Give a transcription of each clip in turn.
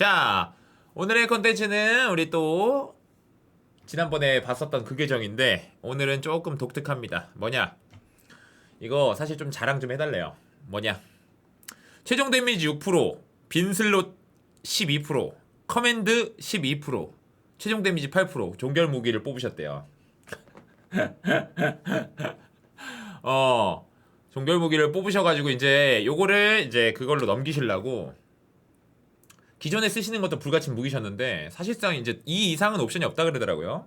자, 오늘의 컨텐츠는 우리 또 지난번에 봤었던 그 계정인데 오늘은 조금 독특합니다. 뭐냐? 이거 사실 좀 자랑 좀 해달래요. 뭐냐? 최종 데미지 6%, 빈슬롯 12%, 커맨드 12%, 최종 데미지 8%, 종결 무기를 뽑으셨대요. 어, 종결 무기를 뽑으셔가지고 이제 요거를 이제 그걸로 넘기시려고 기존에 쓰시는 것도 불가침 무기셨는데 사실상 이제 이 이상은 옵션이 없다 그러더라고요.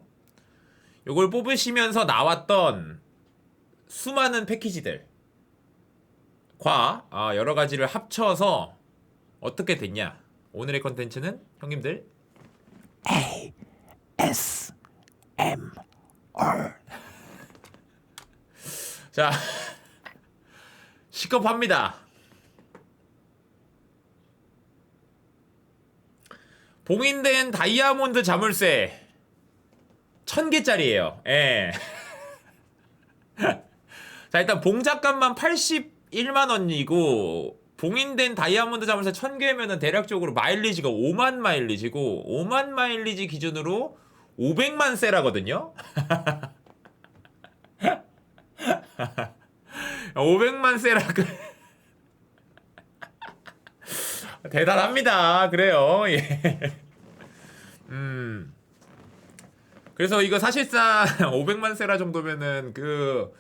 요걸 뽑으시면서 나왔던 수많은 패키지들 과 아, 여러 가지를 합쳐서 어떻게 됐냐? 오늘의 컨텐츠는 형님들 S M R 자 시급합니다. 봉인된 다이아몬드 자물쇠 1000개짜리예요. 예. 자, 일단 봉작값만 81만 원이고 봉인된 다이아몬드 자물쇠 1000개면은 대략적으로 마일리지가 5만 마일리지고 5만 마일리지 기준으로 500만 세라거든요. 500만 세라그 대단합니다. 그래요. 예. 음. 그래서 이거 사실상 500만 세라 정도면은 그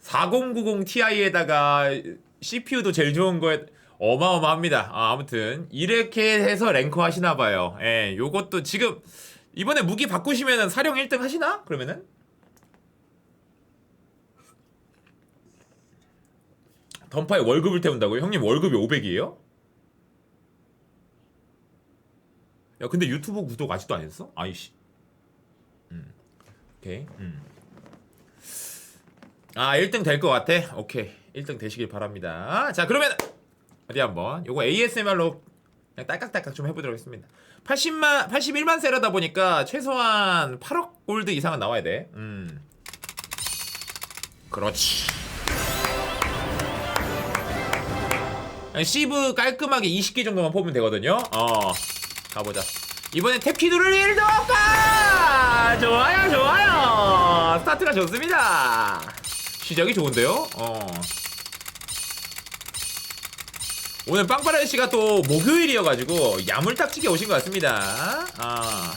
4090 Ti에다가 CPU도 제일 좋은 거에 어마어마합니다. 아, 아무튼 이렇게 해서 랭커 하시나 봐요. 예. 요것도 지금 이번에 무기 바꾸시면은 사령 1등 하시나? 그러면은 던파에 월급을 태운다고요? 형님 월급이 500이에요? 야 근데 유튜브 구독 아직도 안 했어? 아이씨. 음. 오케이. 음. 아 1등 될 것 같아? 오케이. 1등 되시길 바랍니다. 자 그러면 어디 한번? 요거 ASMR로 그냥 딸깍딸깍 좀 해보도록 하겠습니다. 80만 81만 세라다 보니까 최소한 8억 골드 이상은 나와야 돼 음. 그렇지. 시브 깔끔하게 20개 정도만 뽑으면 되거든요. 어, 가보자. 이번에 탭키 누를 일도 없다! 좋아요, 좋아요! 스타트가 좋습니다. 시작이 좋은데요? 어. 오늘 빵빠라이 씨가 또 목요일이어가지고 야물딱지게 오신 것 같습니다. 아.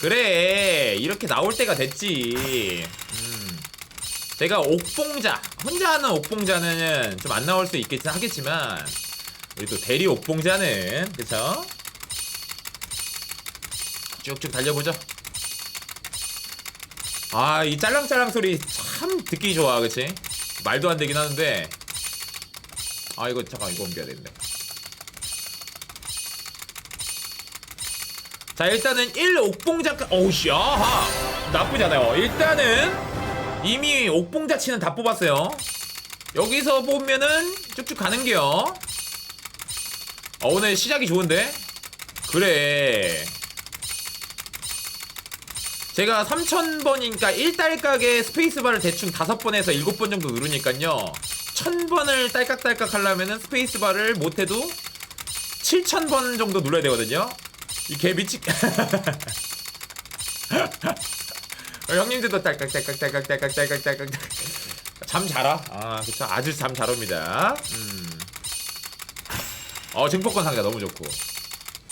그래, 이렇게 나올 때가 됐지. 음. 제가 옥봉자 혼자 하는 옥봉자는 좀 안 나올 수 있겠 하겠지만 우리 또 대리 옥봉자는 그쵸? 쭉쭉 달려보죠 아 이 짤랑짤랑 소리 참 듣기 좋아 그치? 말도 안 되긴 하는데 아 이거 잠깐 이거 옮겨야 되는데 자 일단은 1 옥봉자 어우씨 아하 나쁘지 않아요 일단은 이미 옥봉자치는 다 뽑았어요. 여기서 보면은 쭉쭉 가는게요. 어, 오늘 시작이 좋은데? 그래. 제가 3000번이니까 1달각에 스페이스바를 대충 5번 해서 7번 정도 누르니까요. 1000번을 딸깍딸깍 하려면은 스페이스바를 못해도 7000번 정도 눌러야 되거든요. 이 개 미치... 어, 형님들도 딸깍딸깍딸깍딸깍딸깍딸깍. 잠 자라. 아 그쵸. 아주 잠 잘 옵니다. 음어 증폭권 상자 너무 좋고.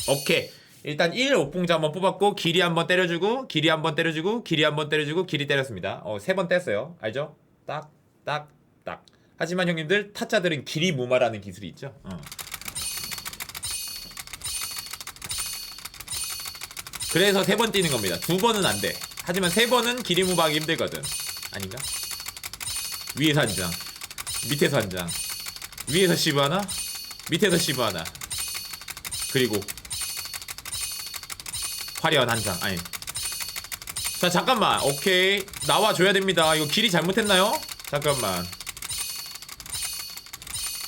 오케이 일단 1 옥봉자 한번 뽑았고 길이 한번 때려주고 길이 한번 때려주고 길이 한번 때려주고 길이 때렸습니다. 어 세 번 뗐어요. 알죠? 딱 딱 딱. 하지만 형님들 타짜들은 길이 무마라는 기술이 있죠. 어. 그래서 세 번 뛰는 겁니다. 두 번은 안 돼. 하지만 세 번은 길이 무방하기 힘들거든. 아닌가? 위에서 한 장, 밑에서 한 장, 위에서 시브 하나, 밑에서 시브 하나, 그리고 화려한 한 장. 아니. 자 잠깐만. 오케이 나와줘야 됩니다. 이거 길이 잘못했나요? 잠깐만.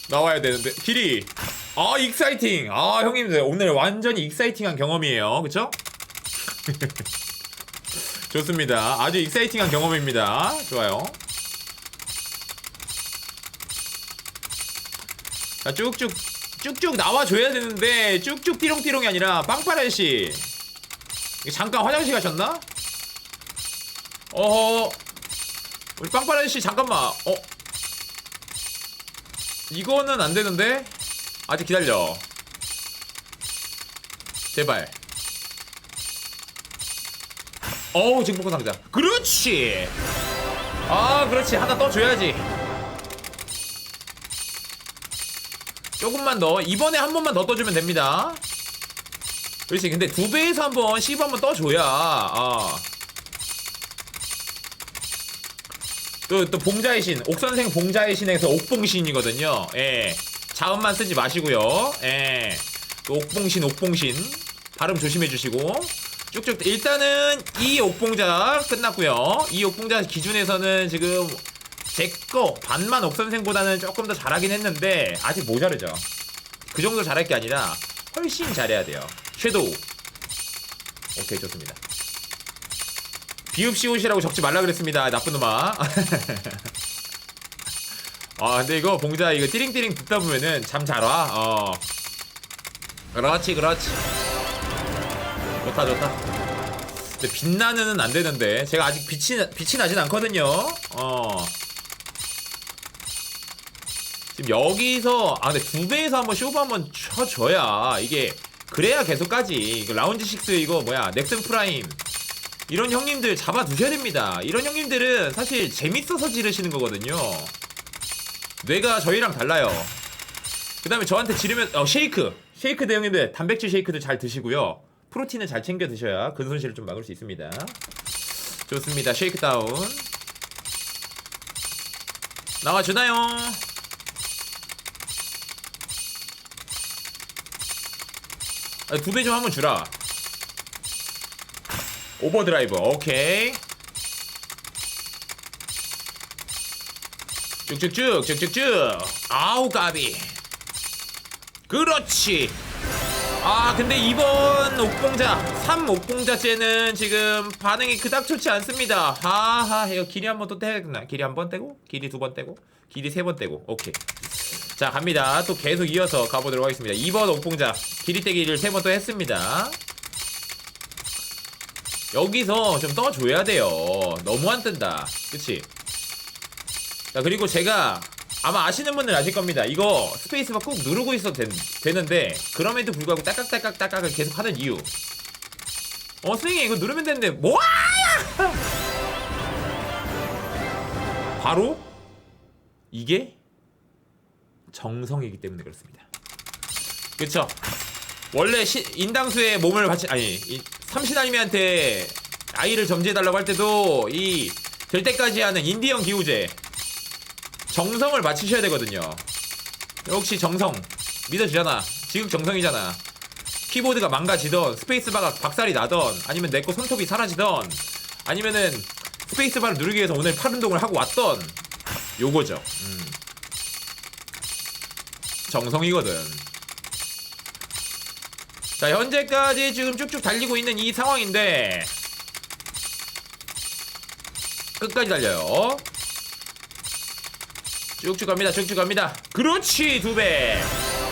나와야 되는데 길이. 아 익사이팅. 아 형님들 오늘 완전히 익사이팅한 경험이에요. 그쵸? 좋습니다. 아주 익사이팅한 경험입니다. 좋아요. 자, 쭉쭉 쭉쭉 나와줘야 되는데 쭉쭉 띠롱띠롱이 아니라 빵빠레 씨 이게 잠깐 화장실 가셨나? 어허. 우리 빵빠레 씨 잠깐만. 어? 이거는 안 되는데? 아직 기다려. 제발. 어우 증폭권 상자. 그렇지. 아 그렇지. 하나 떠줘야지. 조금만 더. 이번에 한 번만 더 떠주면 됩니다 그렇지. 근데 두 배에서 한번 씹어 한번 떠줘야 아. 또, 또 봉자의 신 옥선생 봉자의 신에서 옥봉신이거든요. 예. 자음만 쓰지 마시고요. 예또 옥봉신 옥봉신. 발음 조심해 주시고. 쭉쭉 일단은 이 옥봉자 끝났고요. 이 옥봉자 기준에서는 지금 제거 반만 옥선생보다는 조금 더 잘하긴 했는데 아직 모자르죠. 그 정도 잘할 게 아니라 훨씬 잘해야 돼요 섀도우. 오케이 좋습니다. 비읍시옷이라고 적지 말라 그랬습니다. 나쁜 놈아. 아 근데 이거 봉자 이거 띠링띠링 듣다 보면은 잠 잘와. 어. 그렇지 그렇지. 좋다 좋다. 근데 빛나는은 안 되는데. 제가 아직 빛이 빛이 나진 않거든요. 어. 지금 여기서 아 근데 두 배에서 한번 쇼부 한번 쳐줘야 이게 그래야 계속 가지. 이거 라운지 6 이거 뭐야 넥슨 프라임. 이런 형님들 잡아 두셔야 됩니다. 이런 형님들은 사실 재밌어서 지르시는 거거든요. 뇌가 저희랑 달라요. 그 다음에 저한테 지르면 어 쉐이크. 쉐이크 대형님들 단백질 쉐이크도 잘 드시고요. 프로틴을 잘 챙겨 드셔야 근손실을 좀 막을 수 있습니다. 좋습니다. 쉐이크 다운. 나와주나요 두 배 좀 한번 주라. 오버드라이브, 오케이. 쭉쭉쭉, 쭉쭉쭉. 아우, 까비. 그렇지. 아, 근데 이번 옥봉자, 3 옥봉자째는 지금 반응이 그닥 좋지 않습니다. 하하, 이거 길이 한 번 또 떼나? 길이 한 번 떼고, 길이 두 번 떼고, 길이 세 번 떼고, 오케이. 자 갑니다. 또 계속 이어서 가보도록 하겠습니다. 2번 옥봉자 길이떼기를 세번또 했습니다. 여기서 좀 떠줘야 돼요. 너무 안 뜬다. 그치? 자 그리고 제가 아마 아시는 분들 아실 겁니다. 이거 스페이스바 꾹 누르고 있어도 되, 는데 그럼에도 불구하고 딱딱을 계속 하는 이유. 어 스윙이 이거 누르면 되는데 뭐야! 바로? 이게 정성이기 때문에 그렇습니다. 그쵸? 원래 시, 인당수의 몸을 바치 아니 이, 삼신아님한테 아이를 점지해달라고 할 때도 이 될 때까지 하는 인디언 기우제 정성을 바치셔야 되거든요. 역시 정성 믿어주잖아. 지극 정성이잖아. 키보드가 망가지던 스페이스바가 박살이 나던 아니면 내 거 손톱이 사라지던 아니면은 스페이스바를 누르기 위해서 오늘 팔 운동을 하고 왔던 요거죠. 음. 정성이거든. 자, 현재까지 지금 쭉쭉 달리고 있는 이 상황인데 끝까지 달려요. 쭉쭉 갑니다. 쭉쭉 갑니다. 그렇지, 두 배.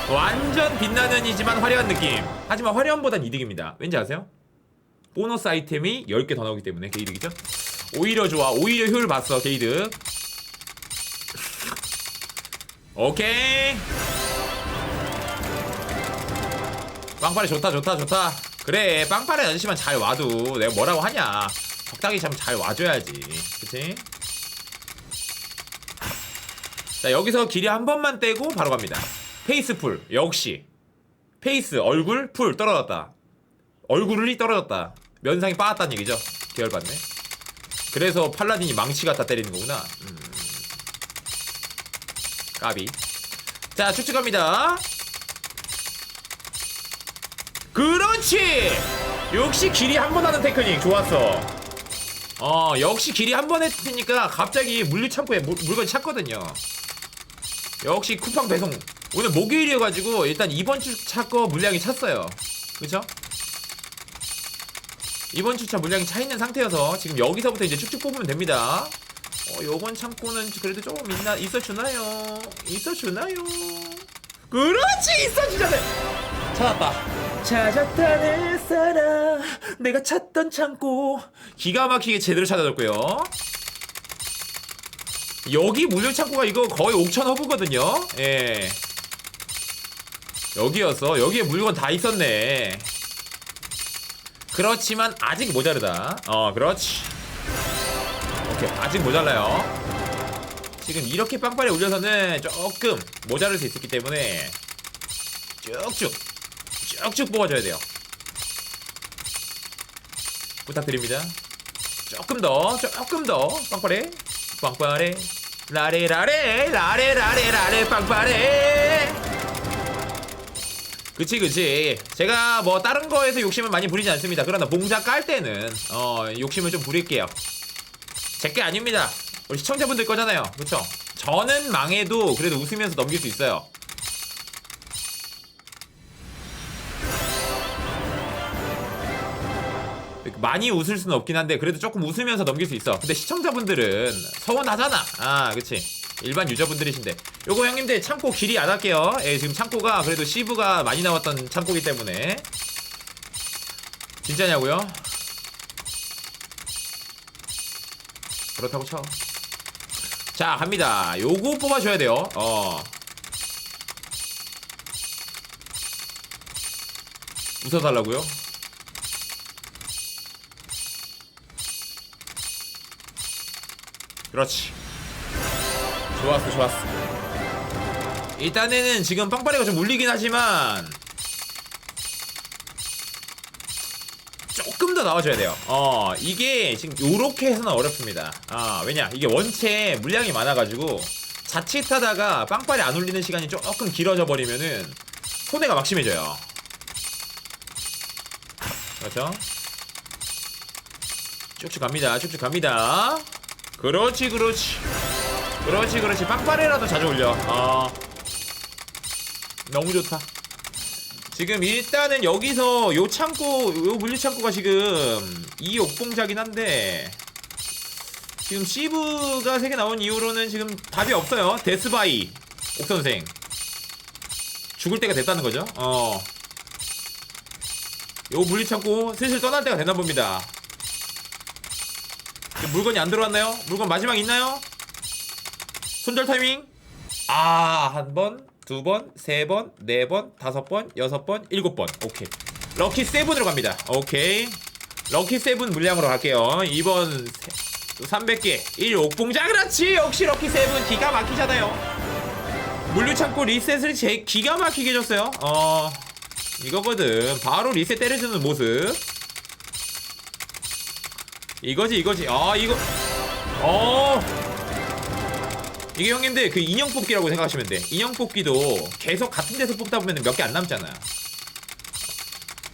완전 빛나는 이지만 화려한 느낌. 하지만 화려함보단 이득입니다. 왠지 아세요? 보너스 아이템이 10개 더 나오기 때문에 그 이득이죠. 오히려 좋아. 오히려 효율 봤어, 게이드. 오케이. 빵파레 좋다 좋다 좋다. 그래 빵파레 아저씨만 잘 와도 내가 뭐라고 하냐. 적당히 참 잘 와줘야지. 그치? 자 여기서 길이 한 번만 떼고 바로 갑니다. 페이스 풀 역시. 페이스 얼굴 풀 떨어졌다. 얼굴이 떨어졌다. 면상이 빠졌다는 얘기죠? 계열받네. 그래서 팔라딘이 망치 갖다 때리는 거구나. 음. 까비. 자 갑니다 그렇지! 역시 길이 한 번 하는 테크닉 좋았어. 어, 역시 길이 한 번 했으니까 갑자기 물류 창고에 물, 물건이 찼거든요. 역시 쿠팡 배송. 오늘 목요일이어가지고 일단 이번 주차 거 물량이 찼어요. 그쵸? 이번 주차 물량이 차 있는 상태여서 지금 여기서부터 이제 쭉쭉 뽑으면 됩니다. 어, 요번 창고는 그래도 조금 있나, 있어주나요? 있어주나요? 그렇지 있어지잖아요 찾았다 찾았다 내 사랑 내가 찾던 창고. 기가 막히게 제대로 찾아줬고요. 여기 물류 창고가 이거 거의 옥천 허브거든요. 예. 여기였어 여기에 물건 다 있었네. 그렇지만 아직 모자르다. 어 그렇지. 오케이. 아직 모자라요. 지금 이렇게 빵빠레 올려서는 조금 모자랄 수 있었기 때문에 쭉쭉 쭉쭉 뽑아줘야 돼요. 부탁드립니다. 조금 더 조금 더. 빵빠레 빵빠레. 라레 라레 라레 라레 라레 빵빠레. 그치 그치. 제가 뭐 다른 거에서 욕심을 많이 부리지 않습니다. 그러나 봉자 깔 때는 어 욕심을 좀 부릴게요. 제게 아닙니다. 우리 시청자분들 거잖아요. 그쵸? 저는 망해도 그래도 웃으면서 넘길 수 있어요 많이 웃을 수는 없긴 한데 그래도 조금 웃으면서 넘길 수 있어 근데 시청자분들은 서운하잖아 아 그치 일반 유저분들이신데 요거 형님들 창고 길이 안 할게요 예, 지금 창고가 그래도 시브가 많이 나왔던 창고기 때문에 진짜냐고요? 그렇다고 쳐. 자, 갑니다. 요거 뽑아줘야 돼요. 어. 웃어달라고요? 그렇지. 좋았어, 좋았어. 일단에는 지금 빵빠레가 좀 울리긴 하지만 조금 더 나와줘야 돼요. 어, 이게 지금 요렇게 해서는 어렵습니다. 아, 왜냐? 이게 원체 물량이 많아가지고 자칫하다가 빵빨이 안 울리는 시간이 조금 길어져 버리면은 손해가 막심해져요. 그렇죠? 쭉쭉 갑니다. 쭉쭉 갑니다. 그렇지, 그렇지. 그렇지, 그렇지. 빵빠레라도 자주 올려. 아, 너무 좋다. 지금 일단은 여기서 요 창고 요 물류 창고가 지금 이 옥봉자긴 한데 지금 시브가 3개 나온 이후로는 지금 답이 없어요 데스바이 옥선생 죽을 때가 됐다는 거죠 어요 물류 창고 슬슬 떠날 때가 됐나 봅니다 물건이 안 들어왔나요? 물건 마지막 있나요? 손절 타이밍 아, 한 번, 두 번, 세 번, 네 번, 다섯 번, 여섯 번, 일곱 번. 오케이. 럭키 세븐으로 갑니다. 오케이. 럭키 세븐 물량으로 갈게요. 이번 300개. 1 옥봉자 그렇지. 역시 럭키 세븐 기가 막히잖아요. 물류 창고 리셋을 제 기가 막히게 해줬어요. 어, 이거거든. 바로 리셋 때려주는 모습. 이거지, 이거지. 아, 이거. 어. 이게 형님들 그 인형 뽑기라고 생각하시면 돼. 인형 뽑기도 계속 같은 데서 뽑다 보면 몇 개 안 남잖아요.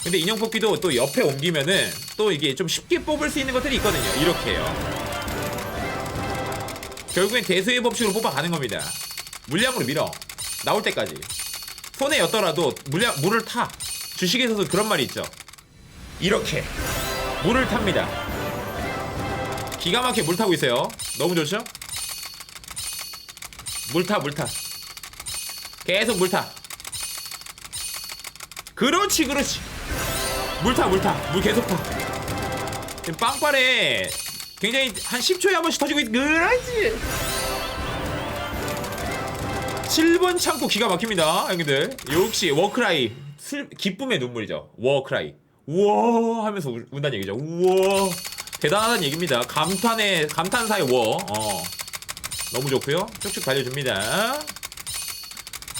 근데 인형 뽑기도 또 옆에 옮기면은 또 이게 좀 쉽게 뽑을 수 있는 것들이 있거든요. 이렇게 해요. 결국엔 대수의 법칙으로 뽑아가는 겁니다. 물량으로 밀어. 나올 때까지. 손에 였더라도 물량, 물을 타. 주식에서도 그런 말이 있죠. 이렇게. 물을 탑니다. 기가 막히게 물 타고 있어요. 너무 좋죠? 물타 물타. 계속 물타. 그렇지 그렇지. 물타 물타. 물 계속 타. 지금 빵빠레 굉장히 한 10초에 한 번씩 터지고 있 그렇지. 7번 창고 기가 막힙니다 형님들. 역시 워크라이. 슬, 기쁨의 눈물이죠. 워크라이. 우와 하면서 울- 운다는 얘기죠. 우와 대단하다는 얘기입니다 감탄의 감탄사의 워 어. 너무 좋고요. 쭉쭉 달려줍니다.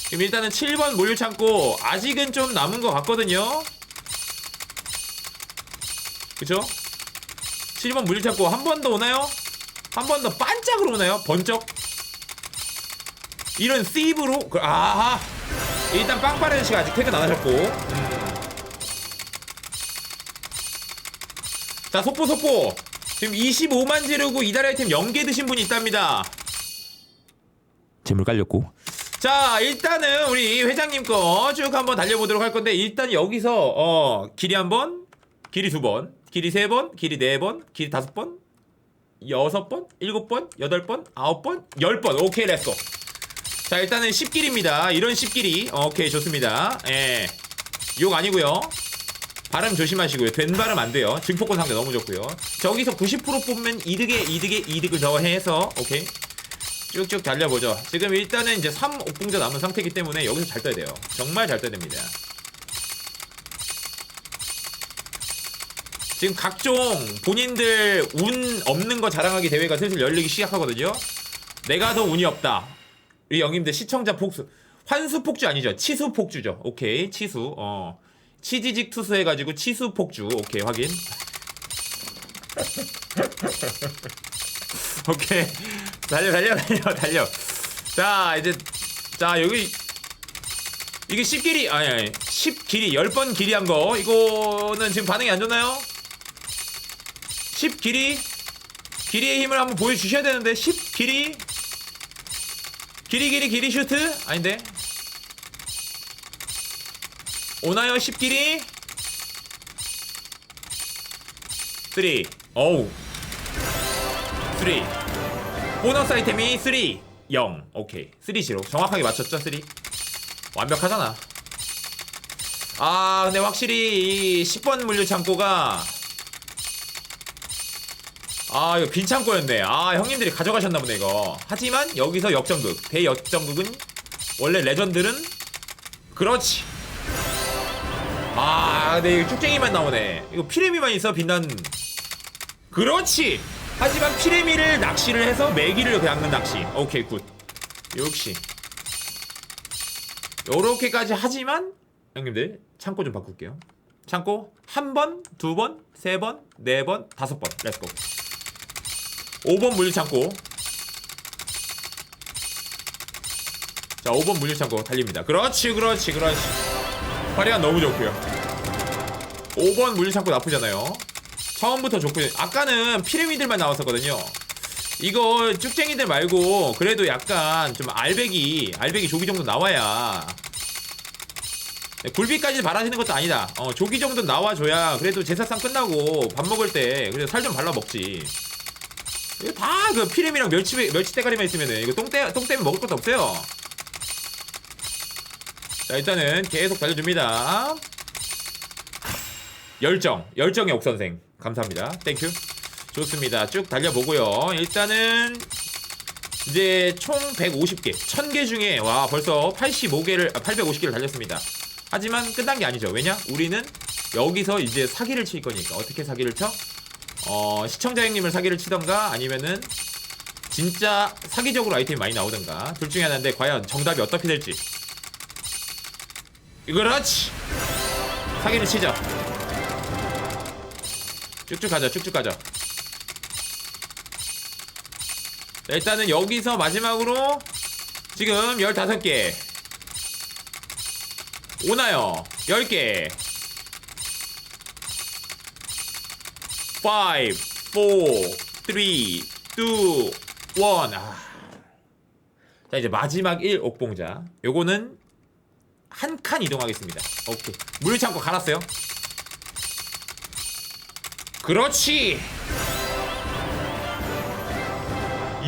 지금 일단은 7번 몰류 창고 아직은 좀 남은 것 같거든요. 그쵸? 7번 물류 창고 한 번 더 오나요? 한 번 더 반짝으로 오나요? 번쩍? 이런 세이브로? 그, 아하! 일단 빵빠레 씨가 아직 퇴근 안 하셨고. 음. 자, 속보, 속보! 지금 25만 지르고 이달 아이템 연계 드신 분이 있답니다. 재물 깔렸고. 자 일단은 우리 회장님 거 쭉 한번 달려보도록 할 건데 일단 여기서 어 길이 한번 길이 두번 길이 세번 길이 네번 길이 다섯 번 여섯 번 일곱 번 여덟 번 아홉 번 열 번. 오케이 렛츠고. 자 일단은 10길입니다. 이런 10길이. 오케이 좋습니다. 예욕 아니고요 발음 조심하시고요 된 발음 안 돼요 증폭권 상대 너무 좋고요 저기서 90% 뽑으면 이득에 이득에 이득을 더해서 오케이 쭉쭉 달려보죠 지금 일단은 이제 3 옥붕자 남은 상태이기 때문에 여기서 잘 떠야 돼요 정말 잘 떠야 됩니다 지금 각종 본인들 운 없는 거 자랑하기 대회가 슬슬 열리기 시작하거든요. 내가 더 운이 없다. 우리 영님들 시청자 폭수 환수 폭주 아니죠? 치수 폭주죠. 오케이 치수. 어 치지직 투수 해가지고 치수 폭주. 오케이 확인. 오케이 달려 달려 달려 달려. 자 이제 자 여기 이게 10길이 아니 아니 10길이 10번 길이 한 거 이거는 지금 반응이 안 좋나요? 10 길이 길이의 힘을 한번 보여주셔야 되는데 10 길이 길이 길이 길이 슈트 아닌데 오나요 10 길이? 3 어우. 3 보너스 아이템이 3 0 오케이. 3 0 정확하게 맞췄죠 3 완벽하잖아. 아 근데 확실히 이 10번 물류 창고가 아 이거 빈 창고였네. 아 형님들이 가져가셨나 보네 이거. 하지만 여기서 역전극. 대역전극은 원래 레전드는 그렇지 아 근데 이거 쭉쟁이만 나오네. 이거 피레미만 있어 빛난 그렇지! 하지만 피레미를 낚시를 해서 메기를 배양는 낚시. 오케이 굿. 역시. 요렇게까지 하지만 형님들 창고 좀 바꿀게요. 창고 한 번, 두 번, 세 번, 네 번, 다섯 번. 렛츠고 5번 물류창고. 자 5번 물류창고. 달립니다. 그렇지 그렇지 그렇지 화려한 너무 좋고요. 5번 물류창고 나쁘잖아요. 처음부터 좋고요 아까는 피라미들만 나왔었거든요. 이거 쭉쟁이들 말고 그래도 약간 좀 알배기 알배기 조기 정도 나와야 네, 굴비까지 바라시는 것도 아니다. 어 조기 정도 나와줘야 그래도 제사상 끝나고 밥 먹을 때 그래도 살 좀 발라 먹지. 이거 다 그 피렘이랑 멸치 멸치 대가리만 있으면은 이거 똥때 똥 때문에 먹을 것도 없어요. 자 일단은 계속 달려줍니다. 열정 열정의 옥선생 감사합니다. 땡큐 좋습니다. 쭉 달려보고요. 일단은 이제 총 150개 1000개 중에 와 벌써 85개를 아, 850개를 달렸습니다. 하지만 끝난 게 아니죠. 왜냐? 우리는 여기서 이제 사기를 칠 거니까 어떻게 사기를 쳐? 어, 시청자 형님을 사기를 치던가 아니면은 진짜 사기적으로 아이템이 많이 나오던가 둘 중에 하나인데 과연 정답이 어떻게 될지 그렇지 사기를 치자 쭉쭉 가자 쭉쭉 가자 자, 일단은 여기서 마지막으로 지금 15개 오나요 10개 5, 4, 3, 2, 1. 아. 자, 이제 마지막 1 옥봉자. 요거는 한 칸 이동하겠습니다. 오케이. 물창고 갈았어요. 그렇지!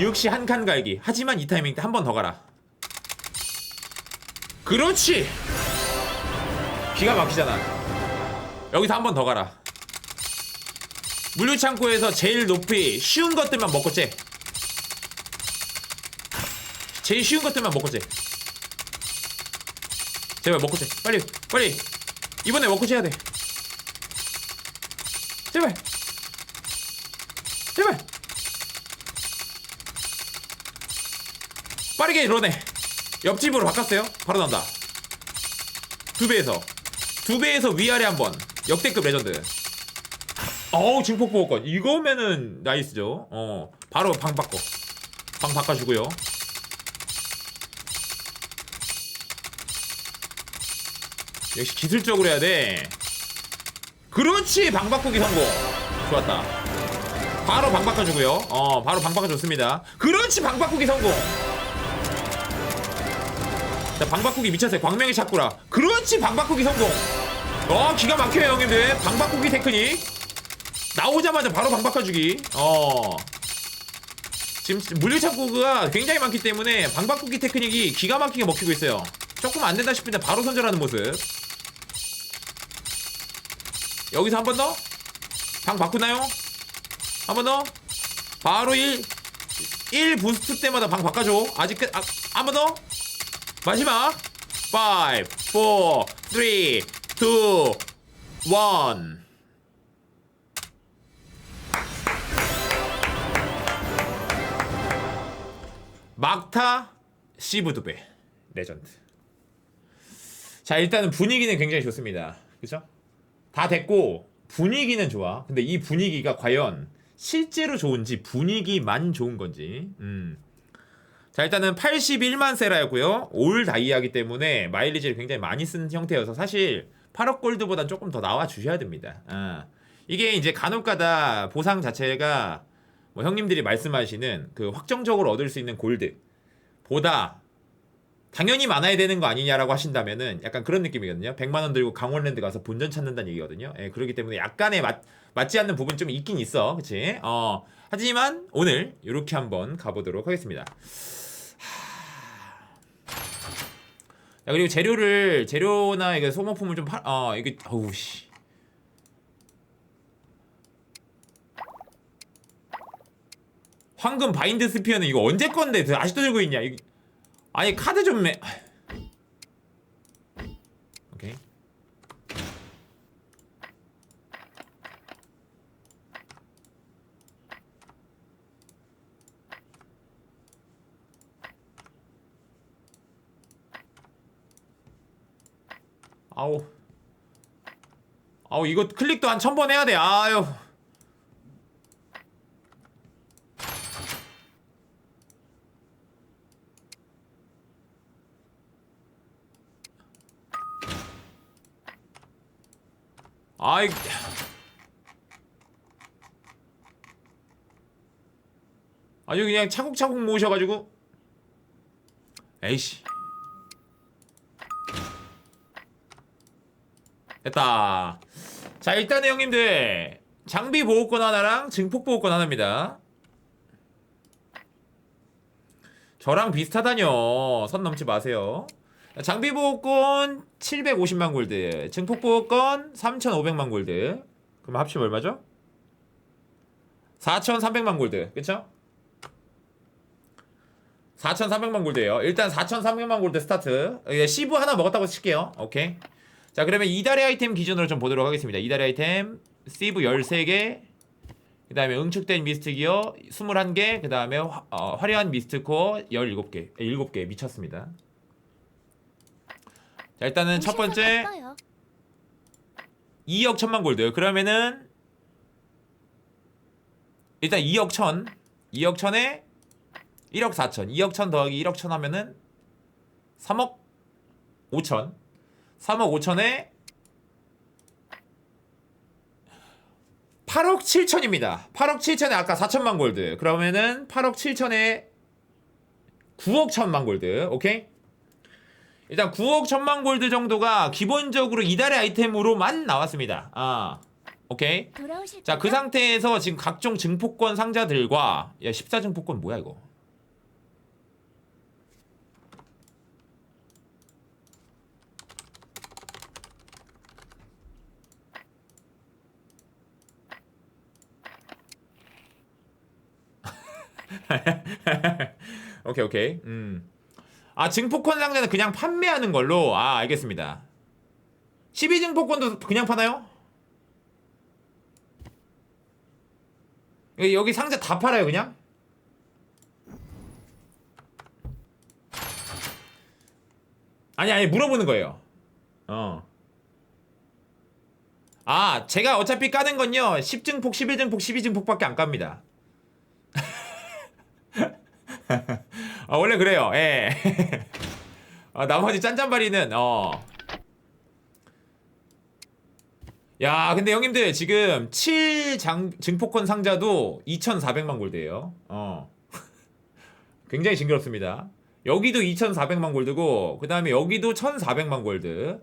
역시 한 칸 갈기. 하지만 이 타이밍 때 한 번 더 가라. 그렇지! 기가 막히잖아. 여기서 한 번 더 가라. 물류창고에서 제일 높이 쉬운 것들만 먹고 째 제일 쉬운 것들만 먹고 째 제발 먹고 째 빨리 빨리. 이번에 먹고 째야 돼. 제발. 제발. 빠르게 이러네. 옆집으로 바꿨어요. 바로 난다. 두 배에서. 두 배에서 위아래 한번. 역대급 레전드. 어우 증폭 보호권. 이거면은 나이스죠. 어 바로 방 바꿔. 방 바꿔주고요 역시 기술적으로 해야 돼. 그렇지 방 바꾸기 성공. 좋았다. 바로 방 바꿔주고요. 어 바로 방 바꿔줬습니다. 그렇지 방 바꾸기 성공. 자 방 바꾸기 미쳤어요. 광명의 샤꾸라. 그렇지 방 바꾸기 성공. 어 기가 막혀요 형님들. 방 바꾸기 테크닉. 나오자마자 바로 방 바꿔주기. 어. 지금 물류창고가 굉장히 많기 때문에 방바꾸기 테크닉이 기가 막히게 먹히고 있어요. 조금 안 된다 싶은데 바로 선절하는 모습. 여기서 한 번 더? 방 바꾸나요? 한 번 더? 바로 1, 1 부스트 때마다 방 바꿔줘. 아직 끝, 아, 한 번 더? 마지막. 5, 4, 3, 2, 1. 막타 시브두베 레전드. 자 일단은 분위기는 굉장히 좋습니다. 그죠? 다 됐고 분위기는 좋아. 근데 이 분위기가 과연 실제로 좋은지 분위기만 좋은 건지. 음. 자 일단은 81만 세라였고요. 올 다이아기 때문에 마일리지를 굉장히 많이 쓴 형태여서 사실 8억 골드보단 조금 더 나와 주셔야 됩니다. 아. 이게 이제 간혹가다 보상 자체가 뭐 형님들이 말씀하시는 그 확정적으로 얻을 수 있는 골드 보다 당연히 많아야 되는 거 아니냐라고 하신다면은 약간 그런 느낌이거든요. 100만 원 들고 강원랜드 가서 본전 찾는다는 얘기거든요. 예, 그렇기 때문에 약간의 맞, 맞지 않는 부분 좀 있긴 있어. 그치? 어. 하지만 오늘 이렇게 한번 가보도록 하겠습니다. 자, 그리고 재료를 재료나 이게 소모품을 좀 팔, 어, 이게 어우 씨. 황금 바인드 스피어는 이거 언제 건데 아직도 들고 있냐? 이거 아니 카드 좀 매. 오케이. 아우. 아우 이거 클릭도 한 천 번 해야 돼. 아유. 아이. 아주 그냥 차곡차곡 모으셔가지고. 에이씨. 됐다. 자 일단은 형님들 장비 보호권 하나랑 증폭 보호권 하나입니다. 저랑 비슷하다뇨. 선 넘지 마세요 장비 보호권 750만 골드, 증폭 보호권 3,500만 골드. 그럼 합치면 얼마죠? 4,300만 골드. 그쵸? 4,300만 골드예요. 일단 4,300만 골드 스타트. 예, 시브 하나 먹었다고 칠게요. 오케이. 자, 그러면 이달의 아이템 기준으로 좀 보도록 하겠습니다. 이달의 아이템 시브 13개. 그 다음에 응축된 미스트 기어 21개. 그 다음에 화, 어, 화려한 미스트 코어 17개. 7개 미쳤습니다. 자 일단은 첫 번째 2억 천만 골드 그러면은 일단 2억 천 2억 천에 1억 4천 2억 천 더하기 1억 천 하면은 3억 5천 3억 5천에 8억 7천입니다. 8억 7천에 아까 4천만 골드. 그러면은 8억 7천에 9억 천만 골드. 오케이 일단 9억 천만 골드 정도가 기본적으로 이달의 아이템으로만 나왔습니다. 아, 오케이. 자, 그 상태에서 지금 각종 증폭권 상자들과 야, 14증폭권 뭐야 이거? 오케이, 오케이. 음. 아 증폭권 상자는 그냥 판매하는 걸로 아 알겠습니다 12증폭권도 그냥 파나요? 여기 상자 다 팔아요 그냥? 아니 아니 물어보는 거예요 어. 아 제가 어차피 까는 건요 10증폭 11증폭 12증폭밖에 안 깝니다 아, 원래 그래요. 예. 아, 나머지 짠짠바리는 어. 야, 근데 형님들 지금 7장 증폭권 상자도 2,400만 골드예요. 어. 굉장히 징그럽습니다. 여기도 2,400만 골드고 그다음에 여기도 1,400만 골드.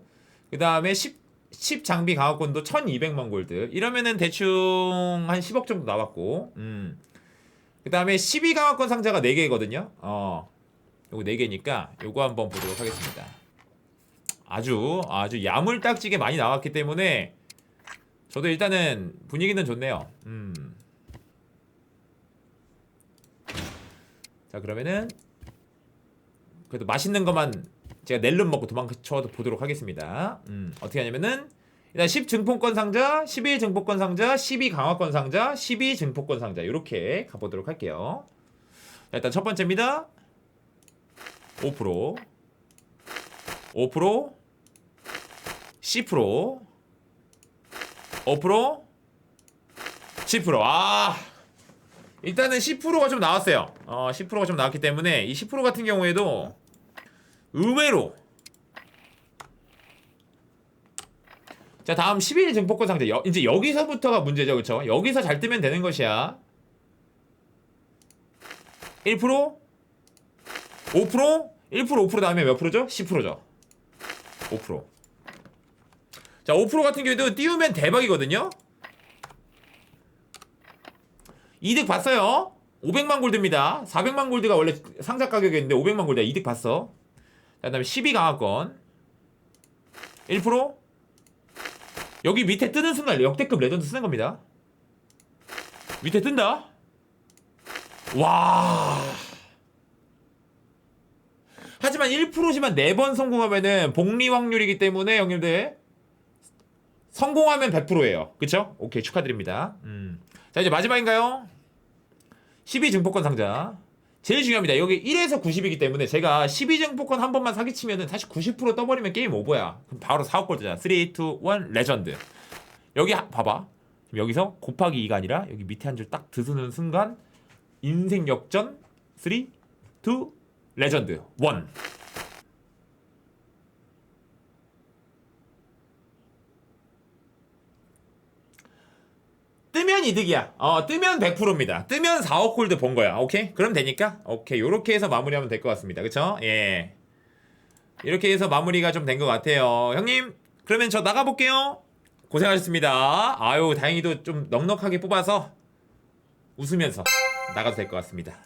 그다음에 10 10 장비 강화권도 1,200만 골드. 이러면은 대충 한 10억 정도 나왔고. 음. 그 다음에 12 강화권 상자가 4개거든요. 어, 요거 4개니까 요거 한번 보도록 하겠습니다. 아주 아주 야물딱지게 많이 나왔기 때문에 저도 일단은 분위기는 좋네요. 음. 자 그러면은 그래도 맛있는 것만 제가 낼름 먹고 도망쳐 보도록 하겠습니다. 음, 어떻게 하냐면은 일단 10 증폭권 상자, 11 증폭권 상자, 12 강화권 상자, 12 증폭권 상자 이렇게 가보도록 할게요. 자, 일단 첫 번째입니다. 5% 5% 10% 5% 10% 아. 일단은 10%가 좀 나왔어요. 어, 10%가 좀 나왔기 때문에 이 10% 같은 경우에도 의외로 자 다음 11 증폭권 상자 여, 이제 여기서부터가 문제죠 그쵸 여기서 잘 뜨면 되는 것이야 1% 5% 1% 5% 다음에 몇 프로죠? 10%죠 5%. 자, 5% 같은 경우에도 띄우면 대박이거든요. 이득 봤어요. 500만 골드입니다. 400만 골드가 원래 상자 가격이었는데 500만 골드 이득 봤어. 자, 그 다음에 12 강화권 1% 여기 밑에 뜨는 순간 역대급 레전드 쓰는 겁니다. 밑에 뜬다. 와. 하지만 1%지만 4번 성공하면은 복리 확률이기 때문에 형님들 성공하면 100%예요. 그쵸? 오케이 축하드립니다. 음. 자 이제 마지막인가요? 12 증폭권 상자. 제일 중요합니다. 여기 1에서 90이기 때문에 제가 12 증폭권 한 번만 사기치면은 사실 90% 떠버리면 게임 오버야. 그럼 바로 4억 골드잖아. 3, 2, 1 레전드. 여기 하- 봐봐. 여기서 곱하기 2가 아니라 여기 밑에 한 줄 딱 드수는 순간 인생 역전 3, 2, 레전드 1 뜨면 이득이야. 어, 뜨면 100%입니다. 뜨면 4억 골드 본 거야. 오케이? 그럼 되니까? 오케이. 요렇게 해서 마무리하면 될 것 같습니다. 그쵸? 예. 이렇게 해서 마무리가 좀 된 것 같아요. 형님, 그러면 저 나가볼게요. 고생하셨습니다. 아유, 다행히도 좀 넉넉하게 뽑아서 웃으면서 나가도 될 것 같습니다.